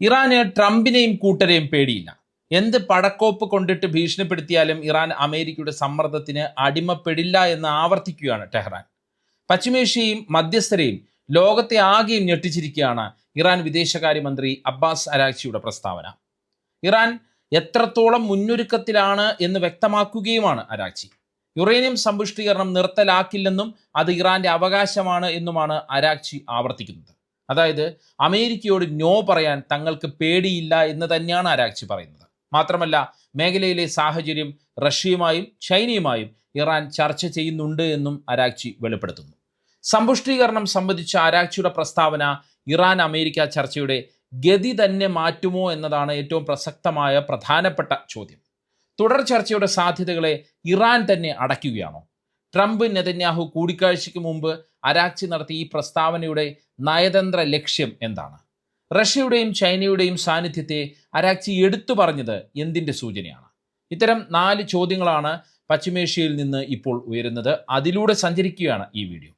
ഇറാന് ട്രംപിനെയും കൂട്ടരെയും പേടിയില്ല. എന്ത് പടക്കോപ്പ് കൊണ്ടിട്ട് ഭീഷണിപ്പെടുത്തിയാലും ഇറാൻ അമേരിക്കയുടെ സമ്മർദ്ദത്തിന് അടിമപ്പെടില്ല എന്ന് ആവർത്തിക്കുകയാണ് ടെഹ്റാൻ. പശ്ചിമേഷ്യയും മധ്യസ്ഥരെയും ലോകത്തെ ആകെയും ഞെട്ടിച്ചിരിക്കുകയാണ് ഇറാൻ വിദേശകാര്യമന്ത്രി അബ്ബാസ് അരാക്ചിയുടെ പ്രസ്താവന. ഇറാൻ എത്രത്തോളം മുന്നൊരുക്കത്തിലാണ് എന്ന് വ്യക്തമാക്കുകയുമാണ് അരാച്ചി യുറേനിയം സമ്പുഷ്ടീകരണം നിർത്തലാക്കില്ലെന്നും അത് ഇറാന്റെ അവകാശമാണ് എന്നുമാണ് അരാച്ചി ആവർത്തിക്കുന്നത്. അതായത് അമേരിക്കയോട് നോ പറയാൻ തങ്ങൾക്ക് പേടിയില്ല എന്ന് തന്നെയാണ് അരാക്ചി പറയുന്നത്. മാത്രമല്ല മേഖലയിലെ സാഹചര്യം റഷ്യയുമായും ചൈനയുമായും ഇറാൻ ചർച്ച ചെയ്യുന്നുണ്ട് എന്നും അരാക്ചി വെളിപ്പെടുത്തുന്നു. സമ്പുഷ്ടീകരണം സംബന്ധിച്ച അരാക്ചിയുടെ പ്രസ്താവന ഇറാൻ അമേരിക്ക ചർച്ചയുടെ ഗതി തന്നെ മാറ്റുമോ എന്നതാണ് ഏറ്റവും പ്രസക്തമായ പ്രധാനപ്പെട്ട ചോദ്യം. തുടർ ചർച്ചയുടെ സാധ്യതകളെ ഇറാൻ തന്നെ അടയ്ക്കുകയാണോ? ട്രംപ് നെതന്യാഹു കൂടിക്കാഴ്ചയ്ക്ക് മുമ്പ് അരാക്ചി നടത്തിയ ഈ പ്രസ്താവനയുടെ നയതന്ത്ര ലക്ഷ്യം എന്താണ്? റഷ്യയുടെയും ചൈനയുടെയും സാന്നിധ്യത്തെ അരാക്ചി എടുത്തു പറഞ്ഞത് എന്തിന്റെ സൂചനയാണ്? ഇത്തരം നാല് ചോദ്യങ്ങളാണ് പശ്ചിമേഷ്യയിൽ നിന്ന് ഇപ്പോൾ ഉയരുന്നത്. അതിലൂടെ സഞ്ചരിക്കുകയാണ് ഈ വീഡിയോ.